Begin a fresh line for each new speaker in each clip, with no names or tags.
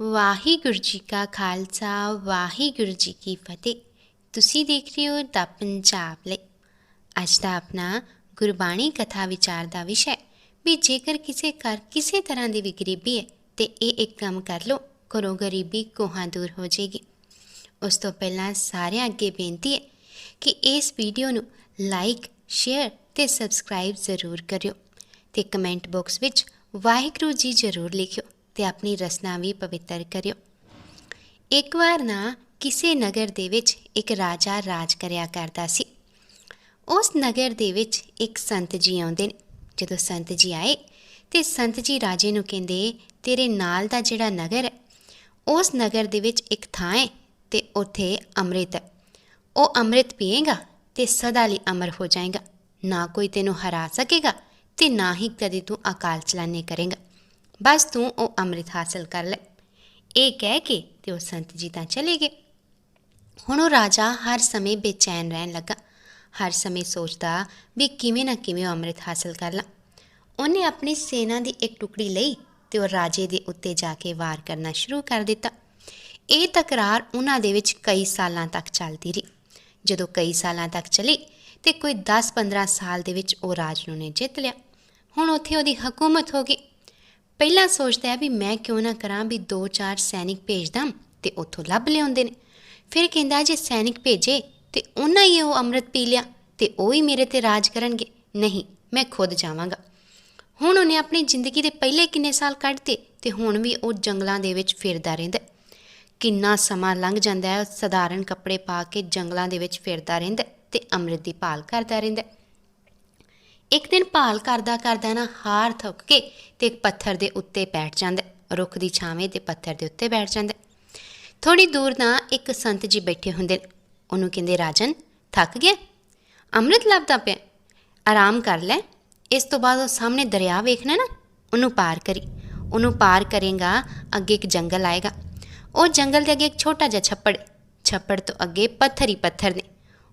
ਵਾਹਿਗੁਰੂ ਜੀ ਕਾ ਖਾਲਸਾ, ਵਾਹਿਗੁਰੂ ਜੀ ਕੀ ਫਤਿਹ। ਤੁਸੀਂ ਦੇਖ ਰਹੇ ਹੋ ਦਾ ਪੰਜਾਬ ਲਈ। ਅੱਜ ਦਾ ਆਪਣਾ ਗੁਰਬਾਣੀ ਕਥਾ ਵਿਚਾਰ ਦਾ ਵਿਸ਼ਾ ਹੈ ਵੀ ਜੇਕਰ ਕਿਸੇ ਘਰ ਕਿਸੇ ਤਰ੍ਹਾਂ ਦੀ ਵੀ ਗਰੀਬੀ ਹੈ ਤੇ ਇਹ ਇੱਕ ਕੰਮ ਕਰ ਲਓ, ਘਰੋਂ ਗਰੀਬੀ ਕੋਹਾਂ ਦੂਰ ਹੋ ਜਾਏਗੀ। ਉਸ ਤੋਂ ਪਹਿਲਾਂ ਸਾਰਿਆਂ ਅੱਗੇ ਬੇਨਤੀ ਹੈ ਕਿ ਇਸ ਵੀਡੀਓ ਨੂੰ ਲਾਈਕ, ਸ਼ੇਅਰ ਤੇ ਸਬਸਕ੍ਰਾਈਬ ਜ਼ਰੂਰ ਕਰਿਓ ਤੇ ਕਮੈਂਟ ਬਾਕਸ ਵਿੱਚ ਵਾਹਿਗੁਰੂ ਜੀ ਜ਼ਰੂਰ ਲਿਖਿਓ। ਤੇ ਆਪਣੀ ਰਸਨਾ ਵੀ ਪਵਿੱਤਰ ਕਰਿਓ। ਇੱਕ ਵਾਰ ਨਾ ਕਿਸੇ ਨਗਰ ਦੇ ਵਿੱਚ ਇੱਕ ਰਾਜਾ ਰਾਜ ਕਰਿਆ ਕਰਦਾ ਸੀ। ਉਸ ਨਗਰ ਦੇ ਵਿੱਚ ਇੱਕ ਸੰਤ ਜੀ ਆਉਂਦੇ ਨੇ। ਜਦੋਂ ਸੰਤ ਜੀ ਆਏ ਤੇ ਸੰਤ ਜੀ ਰਾਜੇ ਨੂੰ ਕਹਿੰਦੇ, ਤੇਰੇ ਨਾਲ ਦਾ ਜਿਹੜਾ ਨਗਰ ਹੈ, ਉਸ ਨਗਰ ਦੇ ਵਿੱਚ ਇੱਕ ਥਾਂ ਹੈ ਤੇ ਉੱਥੇ ਅੰਮ੍ਰਿਤ ਹੈ। ਉਹ ਅੰਮ੍ਰਿਤ ਪੀਏਗਾ ਤੇ ਸਦਾ ਲਈ ਅਮਰ ਹੋ ਜਾਏਗਾ। ਨਾ ਕੋਈ ਤੈਨੂੰ ਹਰਾ ਸਕੇਗਾ ਤੇ ਨਾ ਹੀ ਕਦੇ ਤੂੰ ਅਕਾਲ ਚਲਾਨੇ ਕਰੇਗਾ। ਬਸ ਤੂੰ ਉਹ ਅੰਮ੍ਰਿਤ ਹਾਸਲ ਕਰ ਲੈ ਇਹ ਕਹਿ ਕੇ ਤੇ ਉਹ ਸੰਤ ਜੀ ਤਾਂ ਚਲੇ ਗਏ ਹੁਣ ਉਹ ਰਾਜਾ ਹਰ ਸਮੇਂ ਬੇਚੈਨ ਰਹਿਣ ਲੱਗਾ ਹਰ ਸਮੇਂ ਸੋਚਦਾ ਵੀ ਕਿਵੇਂ ਨਾ ਕਿਵੇਂ ਉਹ ਅੰਮ੍ਰਿਤ ਹਾਸਲ ਕਰ ਲਾਂ ਉਹਨੇ ਆਪਣੀ ਸੈਨਾ ਦੀ ਇੱਕ ਟੁਕੜੀ ਲਈ ਤੇ ਉਹ ਰਾਜੇ ਦੇ ਉੱਤੇ ਜਾ ਕੇ ਵਾਰ ਕਰਨਾ ਸ਼ੁਰੂ ਕਰ ਦਿੱਤਾ ਇਹ ਤਕਰਾਰ ਉਹਨਾਂ ਦੇ ਵਿੱਚ ਕਈ ਸਾਲਾਂ ਤੱਕ ਚੱਲਦੀ ਰਹੀ ਜਦੋਂ ਕਈ ਸਾਲਾਂ ਤੱਕ ਚੱਲੀ ਤੇ ਕੋਈ 10-15 ਸਾਲ ਦੇ ਵਿੱਚ ਉਹ ਰਾਜ ਨੂੰ ਨੇ ਜਿੱਤ ਲਿਆ ਹੁਣ ਉੱਥੇ ਉਹਦੀ ਹਕੂਮਤ ਹੋ ਗਈ ਪਹਿਲਾਂ ਸੋਚਦਾ ਹੈ ਵੀ ਮੈਂ ਕਿਉਂ ਨਾ ਕਰਾਂ ਵੀ 2-4 ਸੈਨਿਕ ਭੇਜਦਾ ਤੇ ਉੱਥੋਂ ਲੱਭ ਲਿਆਉਂਦੇ ਨੇ। ਫਿਰ ਕਹਿੰਦਾ ਜੇ ਸੈਨਿਕ ਭੇਜੇ ਤੇ ਉਹਨਾਂ ਹੀ ਉਹ ਅੰਮ੍ਰਿਤ ਪੀ ਲਿਆ ਤੇ ਉਹ ਹੀ ਮੇਰੇ ਤੇ ਰਾਜ ਕਰਨਗੇ। ਨਹੀਂ, ਮੈਂ ਖੁਦ ਜਾਵਾਂਗਾ। ਹੁਣ ਉਹਨੇ ਆਪਣੀ ਜ਼ਿੰਦਗੀ ਦੇ ਪਹਿਲੇ ਕਿੰਨੇ ਸਾਲ ਕੱਢਤੇ ਤੇ ਹੁਣ ਵੀ ਉਹ ਜੰਗਲਾਂ ਦੇ ਵਿੱਚ ਫਿਰਦਾ ਰਹਿੰਦਾ ਕਿੰਨਾ ਸਮਾਂ ਲੰਘ ਜਾਂਦਾ ਹੈ ਸਧਾਰਨ ਕੱਪੜੇ ਪਾ ਕੇ ਜੰਗਲਾਂ ਦੇ ਵਿੱਚ ਫਿਰਦਾ ਰਹਿੰਦਾ ਹੈ ਤੇ ਅੰਮ੍ਰਿਤ ਦੀ ਭਾਲ ਕਰਦਾ ਰਹਿੰਦਾ ਇੱਕ ਦਿਨ ਭਾਲ ਕਰਦਾ ਕਰਦਾ ਨਾ ਹਾਰ ਥੱਕ ਕੇ ਤੇ ਇੱਕ ਪੱਥਰ ਦੇ ਉੱਤੇ ਬੈਠ ਜਾਂਦਾ ਰੁੱਖ ਦੀ ਛਾਵੇਂ ਤੇ ਪੱਥਰ ਦੇ ਉੱਤੇ ਬੈਠ ਜਾਂਦਾ ਹੈ। ਥੋੜੀ ਦੂਰ ਨਾ ਇੱਕ ਸੰਤ ਜੀ ਬੈਠੇ ਹੁੰਦੇ ਨੇ। ਉਹਨੂੰ ਕਹਿੰਦੇ, ਰਾਜਨ, ਥੱਕ ਗਿਆ ਅੰਮ੍ਰਿਤ ਲੱਭਦਾ ਪਿਆ ਆਰਾਮ ਕਰ ਲੈ। ਇਸ ਤੋਂ ਬਾਅਦ ਉਹ ਸਾਹਮਣੇ ਦਰਿਆ ਵੇਖਣਾ ਨਾ, ਉਹਨੂੰ ਪਾਰ ਕਰੀ। ਉਹਨੂੰ ਪਾਰ ਕਰੇਗਾ, ਅੱਗੇ ਇੱਕ ਜੰਗਲ ਆਏਗਾ। ਉਹ ਜੰਗਲ ਦੇ ਅੱਗੇ ਇੱਕ ਛੋਟਾ ਜਿਹਾ ਛੱਪੜ ਛੱਪੜ ਤੋਂ ਅੱਗੇ ਪੱਥਰ ਹੀ ਪੱਥਰ ਨੇ।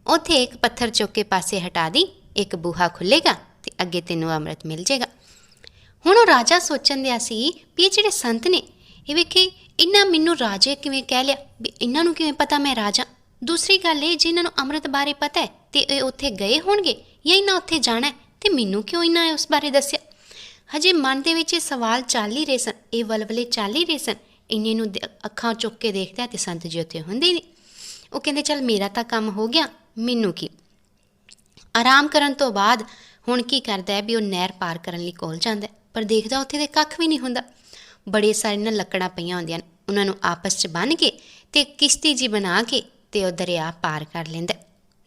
ਉੱਥੇ ਇੱਕ ਪੱਥਰ ਚੁੱਕ ਕੇ ਪਾਸੇ ਹਟਾ ਦੀ ਇੱਕ ਬੂਹਾ ਖੁੱਲੇਗਾ ਤੇ ਅੱਗੇ ਤੈਨੂੰ ਅੰਮ੍ਰਿਤ ਮਿਲ ਜਾਏਗਾ। ਹੁਣ ਉਹ ਰਾਜਾ ਸੋਚਣ ਦਿਆ ਸੀ ਵੀ ਇਹ ਜਿਹੜੇ ਸੰਤ ਨੇ, ਇਹ ਵੇਖੇ ਇਹਨਾਂ ਮੈਨੂੰ ਰਾਜੇ ਕਿਵੇਂ ਕਹਿ ਲਿਆ? ਵੀ ਇਹਨਾਂ ਨੂੰ ਕਿਵੇਂ ਪਤਾ ਮੈਂ ਰਾਜਾ? ਦੂਸਰੀ ਗੱਲ ਇਹ, ਜੇ ਇਹਨਾਂ ਨੂੰ ਅੰਮ੍ਰਿਤ ਬਾਰੇ ਪਤਾ ਹੈ, ਤੇ ਇਹ ਉੱਥੇ ਗਏ ਹੋਣਗੇ ਜਾਂ ਇਹਨਾਂ ਉੱਥੇ ਜਾਣਾ ਹੈ, ਤੇ ਮੈਨੂੰ ਕਿਉਂ ਇਹਨਾਂ ਉਸ ਬਾਰੇ ਦੱਸਿਆ? ਹਜੇ ਮਨ ਦੇ ਵਿੱਚ ਇਹ ਸਵਾਲ ਚੱਲ ਹੀ ਰਹੇ ਸਨ, ਇਹ ਵਲਵਲੇ ਚੱਲ ਹੀ ਰਹੇ ਸਨ। ਇੰਨੇ ਨੂੰ ਅੱਖਾਂ ਚੁੱਕ ਕੇ ਦੇਖਦਾ ਤੇ ਸੰਤ ਜੀ ਉੱਥੇ ਹੁੰਦੇ ਹੀ ਨਹੀਂ। ਉਹ ਕਹਿੰਦੇ, ਚੱਲ ਮੇਰਾ ਤਾਂ ਕੰਮ ਹੋ ਗਿਆ, ਮੈਨੂੰ ਕੀ? ਆਰਾਮ ਕਰਨ ਤੋਂ ਬਾਅਦ ਹੁਣ ਕੀ ਕਰਦਾ ਹੈ ਵੀ ਉਹ ਨਹਿਰ ਪਾਰ ਕਰਨ ਲਈ ਕੋਲ ਜਾਂਦਾ ਪਰ ਦੇਖਦਾ ਉੱਥੇ ਤੇ ਕੱਖ ਵੀ ਨਹੀਂ ਹੁੰਦਾ। ਬੜੇ ਸਾਰੇ ਨਾ ਲੱਕੜਾਂ ਪਈਆਂ ਹੁੰਦੀਆਂ ਨੇ, ਉਹਨਾਂ ਨੂੰ ਆਪਸ 'ਚ ਬੰਨ੍ਹ ਕੇ ਤੇ ਕਿਸ਼ਤੀ ਜੀ ਬਣਾ ਕੇ ਤੇ ਉਹ ਦਰਿਆ ਪਾਰ ਕਰ ਲੈਂਦਾ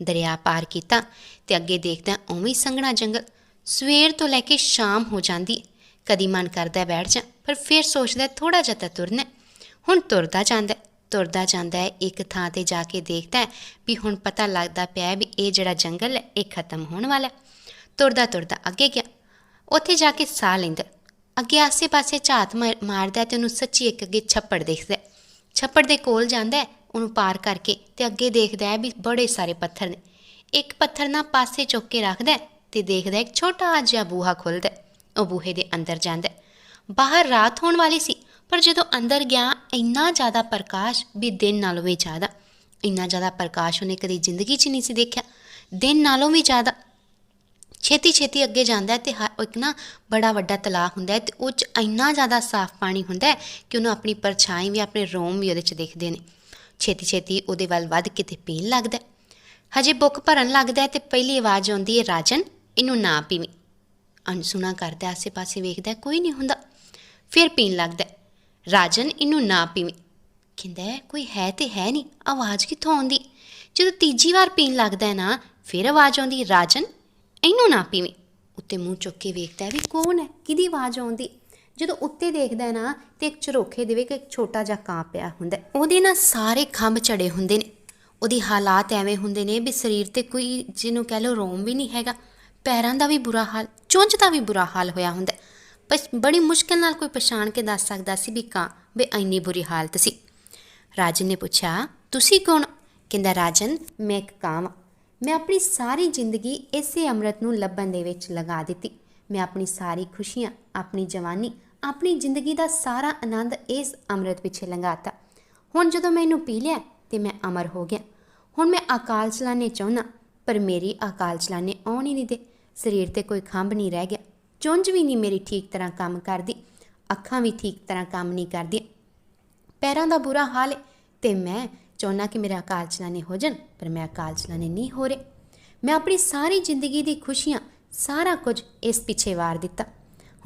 ਦਰਿਆ ਪਾਰ ਕੀਤਾ ਤੇ ਅੱਗੇ ਦੇਖਦਾ ਉਵੇਂ ਹੀ ਸੰਘਣਾ ਜੰਗਲ, ਸਵੇਰ ਤੋਂ ਲੈ ਕੇ ਸ਼ਾਮ ਹੋ ਜਾਂਦੀ ਹੈ। ਕਦੀ ਮਨ ਕਰਦਾ ਬੈਠ ਜਾ, ਪਰ ਫਿਰ ਸੋਚਦਾ ਥੋੜਾ ਜਿਹਾ ਤਾਂ ਤੁਰਨਾ ਹੁਣ ਤੁਰਦਾ ਜਾਂਦਾ ਤੁਰਦਾ ਜਾਂਦਾ ਹੈ, ਇੱਕ ਥਾਂ ਤੇ ਜਾ ਕੇ ਦੇਖਦਾ ਹੈ ਵੀ ਹੁਣ ਪਤਾ ਲੱਗਦਾ ਪਿਆ ਵੀ ਇਹ ਜਿਹੜਾ ਜੰਗਲ ਹੈ, ਇਹ ਖਤਮ ਹੋਣ ਵਾਲਾ ਹੈ। ਤੁਰਦਾ ਤੁਰਦਾ ਅੱਗੇ ਗਿਆ। ਉੱਥੇ ਜਾ ਕੇ ਸਾਹ ਲੈਂਦਾ। ਅੱਗੇ ਆਸੇ-ਪਾਸੇ ਝਾਤ ਮਾਰ- ਮਾਰਦਾ ਹੈ ਤੇ ਉਹਨੂੰ ਸੱਚੀ ਇੱਕ ਅੱਗੇ ਛੱਪੜ ਦੇਖਦਾ ਛੱਪੜ ਦੇ ਕੋਲ ਜਾਂਦਾ ਉਹਨੂੰ ਪਾਰ ਕਰਕੇ ਤੇ ਅੱਗੇ ਦੇਖਦਾ ਹੈ ਵੀ ਬੜੇ ਸਾਰੇ ਪੱਥਰ ਨੇ। ਇੱਕ ਪੱਥਰ ਨਾ ਪਾਸੇ ਚੁੱਕ ਕੇ ਰੱਖਦਾ ਹੈ ਤੇ ਦੇਖਦਾ ਇੱਕ ਛੋਟਾ ਜਿਹਾ ਬੂਹਾ ਖੁੱਲਦਾ ਉਹ ਬੂਹੇ ਦੇ ਅੰਦਰ ਜਾਂਦਾ ਬਾਹਰ ਰਾਤ ਹੋਣ ਵਾਲੀ ਸੀ। ਪਰ ਜਦੋਂ ਅੰਦਰ ਗਿਆ, ਇੰਨਾ ਜ਼ਿਆਦਾ ਪ੍ਰਕਾਸ਼ ਵੀ ਦਿਨ ਨਾਲੋਂ ਵੀ ਜ਼ਿਆਦਾ। ਇੰਨਾ ਜ਼ਿਆਦਾ ਪ੍ਰਕਾਸ਼ ਉਹਨੇ ਕਦੀ ਜ਼ਿੰਦਗੀ 'ਚ ਨਹੀਂ ਸੀ ਦੇਖਿਆ। ਦਿਨ ਨਾਲੋਂ ਵੀ ਜ਼ਿਆਦਾ। ਛੇਤੀ ਛੇਤੀ ਅੱਗੇ ਜਾਂਦਾ ਹੈ ਤੇ ਹ- ਉਹ ਇੱਕ ਨਾ ਬੜਾ ਵੱਡਾ ਤਲਾਅ ਹੁੰਦਾ ਹੈ ਤੇ ਉਹ 'ਚ ਇੰਨਾ ਜ਼ਿਆਦਾ ਸਾਫ਼ ਪਾਣੀ ਹੁੰਦਾ ਕਿ ਉਹਨੂੰ ਆਪਣੀ ਪਰਛਾਈ ਵੀ, ਆਪਣੇ ਰੋਮ ਵੀ ਉਹਦੇ 'ਚ ਦਿਖਦੇ ਨੇ। ਛੇਤੀ ਛੇਤੀ ਉਹਦੇ ਵੱਲ ਵੱਧ ਕਿਤੇ ਪੀਣ ਲੱਗਦਾ ਹਜੇ ਬੁੱਕ ਭਰਨ ਲੱਗਦਾ ਹੈ ਤੇ ਪਹਿਲੀ ਆਵਾਜ਼ ਆਉਂਦੀ ਹੈ, ਰਾਜਨ, ਇਹਨੂੰ ਨਾ ਪੀਵੀਂ। ਅਨਸੁਣਾ ਕਰਦਾ ਆਸੇ-ਪਾਸੇ ਵੇਖਦਾ ਕੋਈ ਨਹੀਂ ਹੁੰਦਾ। ਫਿਰ ਪੀਣ ਲੱਗਦਾ ਰਾਜਨ ਇਹਨੂੰ ਨਾ ਪੀਵੀਂ। ਕਹਿੰਦਾ ਕੋਈ ਹੈ ਤੇ ਹੈ ਨਹੀਂ, ਆਵਾਜ਼ ਕਿੱਥੋਂ ਆਉਂਦੀ? ਜਦੋਂ ਤੀਜੀ ਵਾਰ ਪੀਣ ਲੱਗਦਾ ਹੈ ਨਾ, ਫਿਰ ਆਵਾਜ਼ ਆਉਂਦੀ, ਰਾਜਨ, ਇਹਨੂੰ ਨਾ ਪੀਵੀਂ। ਉੱਤੇ ਮੂੰਹ ਚੁੱਕ ਕੇ ਵੇਖਦਾ ਹੈ ਵੀ ਕੌਣ ਹੈ, ਕਿਹਦੀ ਆਵਾਜ਼ ਆਉਂਦੀ? ਜਦੋਂ ਉੱਤੇ ਦੇਖਦਾ ਹੈ ਨਾ, ਤੇ ਇੱਕ ਝਰੋਖੇ ਦੇ ਵਿੱਚ ਇੱਕ ਛੋਟਾ ਜਿਹਾ ਕਾਂ ਪਿਆ ਹੁੰਦਾ ਉਹਦੇ ਨਾਲ ਸਾਰੇ ਖੰਭ ਚੜੇ ਹੁੰਦੇ ਨੇ। ਉਹਦੀ ਹਾਲਾਤ ਐਵੇਂ ਹੁੰਦੇ ਨੇ ਵੀ ਸਰੀਰ ਤੇ ਕੋਈ, ਜਿਹਨੂੰ ਕਹਿ ਲਓ, ਰੋਮ ਵੀ ਨਹੀਂ ਹੈਗਾ। ਪੈਰਾਂ ਦਾ ਵੀ ਬੁਰਾ ਹਾਲ, ਚੁੰਝ ਦਾ ਵੀ ਬੁਰਾ ਹਾਲ ਹੋਇਆ ਹੁੰਦਾ ਬੜੀ ਮੁਸ਼ਕਿਲ ਨਾਲ ਕੋਈ ਪਛਾਣ ਕੇ ਦੱਸ ਸਕਦਾ ਸੀ ਵੀ ਕਾਂ, ਵੀ ਇੰਨੀ ਬੁਰੀ ਹਾਲਤ ਸੀ। ਰਾਜਨ ਨੇ ਪੁੱਛਿਆ, ਤੁਸੀਂ ਕੌਣ? ਕਹਿੰਦਾ, ਰਾਜਨ, ਮੈਂ ਇੱਕ ਕਾਂ ਵਾਂ। ਮੈਂ ਆਪਣੀ ਸਾਰੀ ਜ਼ਿੰਦਗੀ ਇਸੇ ਅੰਮ੍ਰਿਤ ਨੂੰ ਲੱਭਣ ਦੇ ਵਿੱਚ ਲਗਾ ਦਿੱਤੀ। ਮੈਂ ਆਪਣੀ ਸਾਰੀ ਖੁਸ਼ੀਆਂ, ਆਪਣੀ ਜਵਾਨੀ, ਆਪਣੀ ਜ਼ਿੰਦਗੀ ਦਾ ਸਾਰਾ ਆਨੰਦ ਇਸ ਅੰਮ੍ਰਿਤ ਪਿੱਛੇ ਲੰਘਾਤਾ ਹੁਣ ਜਦੋਂ ਮੈਂ ਇਹਨੂੰ ਪੀ ਲਿਆ ਤੇ ਮੈਂ ਅਮਰ ਹੋ ਗਿਆ। ਹੁਣ ਮੈਂ ਅਕਾਲ ਚਲਾਣੇ ਚਾਹੁੰਦਾ, ਪਰ ਮੇਰੀ ਅਕਾਲ ਚਲਾਣੇ ਆਉਣ ਹੀ ਨਹੀਂ ਦੇ। ਸਰੀਰ ਤੇ ਕੋਈ ਖੰਭ ਨਹੀਂ ਰਹਿ ਗਿਆ। ਚੁੰਝ ਵੀ ਨਹੀਂ ਮੇਰੀ ਠੀਕ ਤਰ੍ਹਾਂ ਕੰਮ ਕਰਦੀ ਅੱਖਾਂ ਵੀ ਠੀਕ ਤਰ੍ਹਾਂ ਕੰਮ ਨਹੀਂ ਕਰਦੀਆਂ। ਪੈਰਾਂ ਦਾ ਬੁਰਾ ਹਾਲ ਹੈ ਤੇ ਮੈਂ ਚਾਹੁੰਦਾ ਕਿ ਮੇਰਾ ਅਕਾਲ ਚਲਾਣੇ ਹੋ ਜਾਣ ਪਰ ਮੈਂ ਅਕਾਲ ਚਲਾਣੇ ਨਹੀਂ ਹੋ ਰਹੇ। ਮੈਂ ਆਪਣੀ ਸਾਰੀ ਜ਼ਿੰਦਗੀ ਦੀ ਖੁਸ਼ੀਆਂ ਸਾਰਾ ਕੁਝ ਇਸ ਪਿੱਛੇ ਵਾਰ ਦਿੱਤਾ।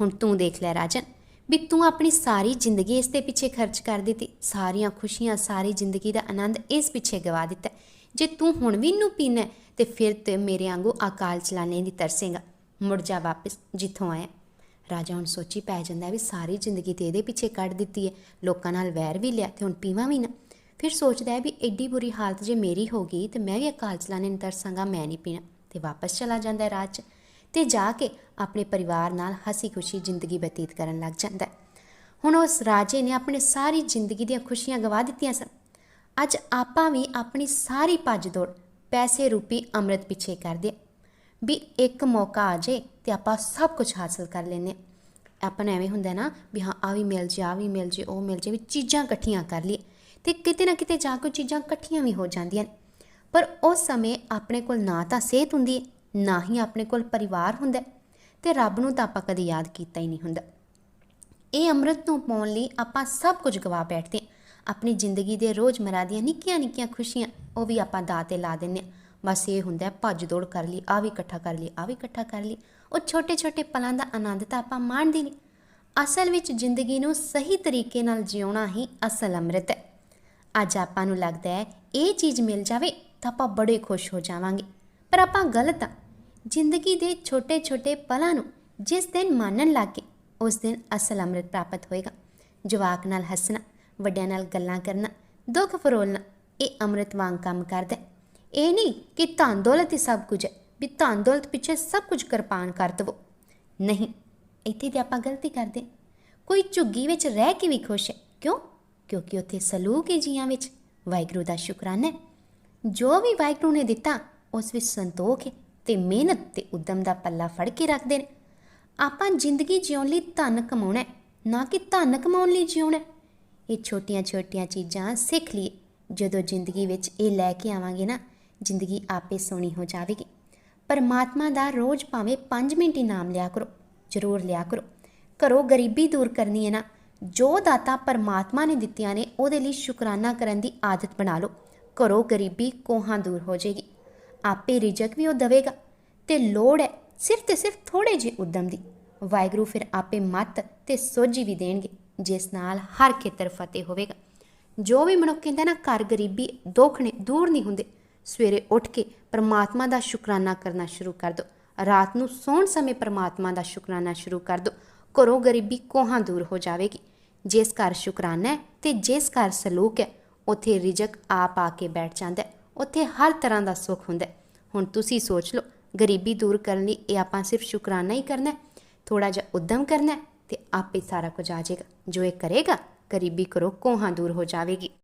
ਹੁਣ ਤੂੰ ਦੇਖ ਲੈ ਰਾਜਨ ਵੀ ਤੂੰ ਆਪਣੀ ਸਾਰੀ ਜ਼ਿੰਦਗੀ ਇਸ ਦੇ ਪਿੱਛੇ ਖਰਚ ਕਰ ਦਿੱਤੀ। ਸਾਰੀਆਂ ਖੁਸ਼ੀਆਂ ਸਾਰੀ ਜ਼ਿੰਦਗੀ ਦਾ ਆਨੰਦ ਇਸ ਪਿੱਛੇ ਗਵਾ ਦਿੱਤਾ। ਜੇ ਤੂੰ ਹੁਣ ਵੀ ਨੂੰ ਪੀਣਾ ਹੈ, ਤੇ ਫਿਰ ਤੇ ਮੇਰੇ ਵਾਂਗੂ ਅਕਾਲ ਚਲਾਣੇ ਦੀ ਤਰਸੇਗਾ। ਮੁੜ ਜਾ ਵਾਪਸ ਜਿੱਥੋਂ ਆਇਆ। ਰਾਜਾ ਹੁਣ ਸੋਚੀ ਪੈ ਜਾਂਦਾ ਵੀ ਸਾਰੀ ਜ਼ਿੰਦਗੀ ਤੇ ਇਹਦੇ ਪਿੱਛੇ ਕੱਢ ਦਿੱਤੀ ਹੈ। ਲੋਕਾਂ ਨਾਲ ਵੈਰ ਵੀ ਲਿਆ ਤੇ ਹੁਣ ਪੀਵਾਂ ਵੀ ਨਾ। ਫਿਰ ਸੋਚਦਾ ਹੈ ਵੀ ਐਡੀ ਬੁਰੀ ਹਾਲਤ ਜੇ ਮੇਰੀ ਹੋ ਗਈ ਤੇ ਮੈਂ ਵੀ ਅਕਾਲ ਚਲਾਣੇ ਨੂੰ ਤਰਸਾਂਗਾ, ਮੈਂ ਨਹੀਂ ਪੀਣਾ। ਤੇ ਵਾਪਸ ਚਲਾ ਜਾਂਦਾ ਹੈ ਰਾਜ। 'ਚ ਤੇ ਜਾ ਕੇ ਆਪਣੇ ਪਰਿਵਾਰ ਨਾਲ ਹਸੀ ਖੁਸ਼ੀ ਜ਼ਿੰਦਗੀ ਬਤੀਤ ਕਰਨ ਲੱਗ ਜਾਂਦਾ ਹੈ। ਹੁਣ ਉਸ ਰਾਜੇ ਨੇ ਆਪਣੇ ਸਾਰੀ ਜ਼ਿੰਦਗੀ ਦੀਆਂ ਖੁਸ਼ੀਆਂ ਗਵਾ ਦਿੱਤੀਆਂ ਸਨ। ਅੱਜ ਆਪਾਂ ਵੀ ਆਪਣੀ ਸਾਰੀ ਭੱਜ ਦੌੜ ਪੈਸੇ ਰੂਪੀ ਅੰਮ੍ਰਿਤ ਪਿੱਛੇ ਕਰਦੇ ਵੀ ਇੱਕ ਮੌਕਾ ਆ ਜੇ ਤੇ ਆਪਾਂ ਸਭ ਕੁਝ ਹਾਸਲ ਕਰ ਲੈਨੇ ਹਾਂ। ਆਪਾਂ ਨੂੰ ਐਵੇਂ ਹੁੰਦਾ ਨਾ ਵੀ ਹਾਂ ਆ ਵੀ ਮਿਲ ਜੇ ਆ ਵੀ ਮਿਲ ਜੇ ਉਹ ਮਿਲ ਜੇ ਵੀ ਚੀਜ਼ਾਂ ਇਕੱਠੀਆਂ ਕਰ ਲਈਏ। ਤੇ ਕਿਤੇ ਨਾ ਕਿਤੇ ਜਾ ਕੇ ਚੀਜ਼ਾਂ ਇਕੱਠੀਆਂ ਵੀ ਹੋ ਜਾਂਦੀਆਂ ਨੇ। ਪਰ ਉਸ ਸਮੇਂ ਆਪਣੇ ਕੋਲ ਨਾ ਤਾਂ ਸਿਹਤ ਹੁੰਦੀ ਹੈ ਨਾ ਹੀ ਆਪਣੇ ਕੋਲ ਪਰਿਵਾਰ ਹੁੰਦਾ ਹੈ, ਤੇ ਰੱਬ ਨੂੰ ਤਾਂ ਆਪਾਂ ਕਦੇ ਯਾਦ ਕੀਤਾ ਹੀ ਨਹੀਂ ਹੁੰਦਾ। ਇਹ ਅੰਮ੍ਰਿਤ ਨੂੰ ਪਾਉਣ ਲਈ ਆਪਾਂ ਸਭ ਕੁਝ ਗਵਾ ਬੈਠਦੇ ਹਾਂ। ਆਪਣੀ ਜ਼ਿੰਦਗੀ ਦੇ ਰੋਜ਼ਮਰਾ ਦੀਆਂ ਨਿੱਕੀਆਂ ਨਿੱਕੀਆਂ ਖੁਸ਼ੀਆਂ ਉਹ ਵੀ ਆਪਾਂ ਦਾਅ ਤੇ ਲਾ ਦਿੰਦੇ ਹਾਂ। ਬਸ ਇਹ ਹੁੰਦਾ ਭੱਜ ਦੌੜ ਕਰ ਲਈ ਆ ਵੀ ਇਕੱਠਾ ਕਰ ਲਈ ਆ ਵੀ ਇਕੱਠਾ ਕਰ ਲਈ। ਉਹ ਛੋਟੇ ਛੋਟੇ ਪਲਾਂ ਦਾ ਆਨੰਦ ਤਾਂ ਆਪਾਂ ਮਾਣਦੇ ਨਹੀਂ। ਅਸਲ ਵਿੱਚ ਜ਼ਿੰਦਗੀ ਨੂੰ ਸਹੀ ਤਰੀਕੇ ਨਾਲ ਜਿਉਣਾ ਹੀ ਅਸਲ ਅੰਮ੍ਰਿਤ ਹੈ। ਅੱਜ ਆਪਾਂ ਨੂੰ ਲੱਗਦਾ ਹੈ, ਇਹ ਚੀਜ਼ ਮਿਲ ਜਾਵੇ ਤਾਂ ਆਪਾਂ ਬੜੇ ਖੁਸ਼ ਹੋ ਜਾਵਾਂਗੇ। ਪਰ ਆਪਾਂ ਗਲਤ ਆ ਜ਼ਿੰਦਗੀ ਦੇ ਛੋਟੇ-ਛੋਟੇ ਪਲਾਂ ਨੂੰ ਜਿਸ ਦਿਨ ਮੰਨਣ ਲੱਗੇ, ਉਸ ਦਿਨ ਅਸਲ ਅੰਮ੍ਰਿਤ ਪ੍ਰਾਪਤ ਹੋਏਗਾ। ਜਵਾਕ ਨਾਲ ਹੱਸਣਾ, ਵੱਡਿਆਂ ਨਾਲ ਗੱਲਾਂ ਕਰਨਾ, ਦੁੱਖ ਫਰੋਲਣਾ, ਇਹ ਅੰਮ੍ਰਿਤ ਵਾਂਗ ਕੰਮ ਕਰਦਾ ਇਹ ਨਹੀਂ ਕਿ ਧਨ ਦੌਲਤ ਹੀ ਸਭ ਕੁਝ ਹੈ, ਵੀ ਧਨ ਦੌਲਤ ਪਿੱਛੇ ਸਭ ਕੁਝ ਕਿਰਪਾਨ ਕਰ ਦਵੋ। ਨਹੀਂ, ਇੱਥੇ ਤੇ ਆਪਾਂ ਗਲਤੀ ਕਰਦੇ ਕੋਈ ਝੁੱਗੀ ਵਿੱਚ ਰਹਿ ਕੇ ਵੀ ਖੁਸ਼ ਹੈ। ਕਿਉਂ? ਕਿਉਂਕਿ ਉੱਥੇ ਸਲੂਕ ਹੈ ਜੀਆਂ ਵਿੱਚ। ਵਾਹਿਗੁਰੂ ਦਾ ਸ਼ੁਕਰਾਨਾ ਹੈ। ਜੋ ਵੀ ਵਾਹਿਗੁਰੂ ਨੇ ਦਿੱਤਾ, ਉਸ ਵਿੱਚ ਸੰਤੋਖ ਹੈ ਤੇ ਮਿਹਨਤ ਤੇ ਉਦਮ ਦਾ ਪੱਲਾ ਫੜ ਕੇ ਰੱਖਦੇ ਨੇ। ਆਪਾਂ ਜ਼ਿੰਦਗੀ ਜਿਉਣ ਲਈ ਧਨ ਕਮਾਉਣਾ ਨਾ ਕਿ ਧਨ ਕਮਾਉਣ ਲਈ ਜਿਉਣਾ ਇਹ ਛੋਟੀਆਂ-ਛੋਟੀਆਂ ਚੀਜ਼ਾਂ ਸਿੱਖ ਲਈਏ। ਜਦੋਂ ਜ਼ਿੰਦਗੀ ਵਿੱਚ ਇਹ ਲੈ ਕੇ ਆਵਾਂਗੇ ਨਾ ਜ਼ਿੰਦਗੀ ਆਪੇ ਸੋਹਣੀ ਹੋ ਜਾਵੇਗੀ। ਪਰਮਾਤਮਾ ਦਾ ਰੋਜ਼ ਭਾਵੇਂ 5 ਮਿੰਟ ਹੀ ਨਾਮ ਲਿਆ ਕਰੋ, ਜ਼ਰੂਰ ਲਿਆ ਕਰੋ। ਘਰੋਂ ਗਰੀਬੀ ਦੂਰ ਕਰਨੀ ਹੈ ਨਾ, ਜੋ ਦਾਤਾ ਪਰਮਾਤਮਾ ਨੇ ਦਿੱਤੀਆਂ ਨੇ, ਉਹਦੇ ਲਈ ਸ਼ੁਕਰਾਨਾ ਕਰਨ ਦੀ ਆਦਤ ਬਣਾ ਲਓ। ਘਰੋਂ ਗਰੀਬੀ ਕੋਹਾਂ ਦੂਰ ਹੋ ਜਾਏਗੀ। ਆਪੇ ਰਿਜਕ ਵੀ ਉਹ ਦੇਵੇਗਾ। ਤੇ ਲੋੜ ਹੈ ਸਿਰਫ ਤੇ ਸਿਰਫ ਥੋੜੇ ਜਿਹੇ ਉਦਮ ਦੀ। ਵਾਹਿਗੁਰੂ ਫਿਰ ਆਪੇ ਮਤ ਤੇ ਸੋਝੀ ਵੀ ਦੇਣਗੇ, ਜਿਸ ਨਾਲ ਹਰ ਖੇਤਰ ਫਤਿਹ ਹੋਵੇਗਾ। ਜੋ ਵੀ ਮਨੁੱਖ ਕਹਿੰਦਾ ਨਾ, ਘਰ ਗਰੀਬੀ ਦੁੱਖ ਨੇ, ਦੂਰ ਨਹੀਂ ਹੁੰਦੇ। ਸਵੇਰੇ ਉੱਠ ਕੇ ਪਰਮਾਤਮਾ ਦਾ ਸ਼ੁਕਰਾਨਾ ਕਰਨਾ ਸ਼ੁਰੂ ਕਰ ਦਿਓ ਰਾਤ ਨੂੰ ਸੌਣ ਸਮੇਂ ਪਰਮਾਤਮਾ ਦਾ ਸ਼ੁਕਰਾਨਾ ਸ਼ੁਰੂ ਕਰ ਦਿਓ ਘਰੋਂ ਗਰੀਬੀ ਕੋਹਾਂ ਦੂਰ ਹੋ ਜਾਵੇਗੀ। ਜਿਸ ਘਰ ਸ਼ੁਕਰਾਨਾ ਹੈ ਤੇ ਜਿਸ ਘਰ ਸਲੂਕ ਹੈ, ਉੱਥੇ ਰਿਜਕ ਆਪ ਆ ਕੇ ਬੈਠ ਜਾਂਦਾ ਹੈ। ਉੱਥੇ ਹਰ ਤਰ੍ਹਾਂ ਦਾ ਸੁੱਖ ਹੁੰਦਾ ਹੈ। ਹੁਣ ਤੁਸੀਂ ਸੋਚ ਲਓ, ਗਰੀਬੀ ਦੂਰ ਕਰਨ ਲਈ ਇਹ ਆਪਾਂ ਸਿਰਫ ਸ਼ੁਕਰਾਨਾ ਹੀ ਕਰਨਾ ਹੈ। ਥੋੜਾ ਜਿਹਾ ਉਦਮ ਕਰਨਾ ਹੈ ਤੇ ਆਪੇ ਸਾਰਾ ਕੁਝ ਆ ਜਾਏਗਾ। ਜੋ ਇਹ ਕਰੇਗਾ, ਗਰੀਬੀ ਕਰੋ ਕੋਹਾਂ ਦੂਰ ਹੋ ਜਾਵੇਗੀ।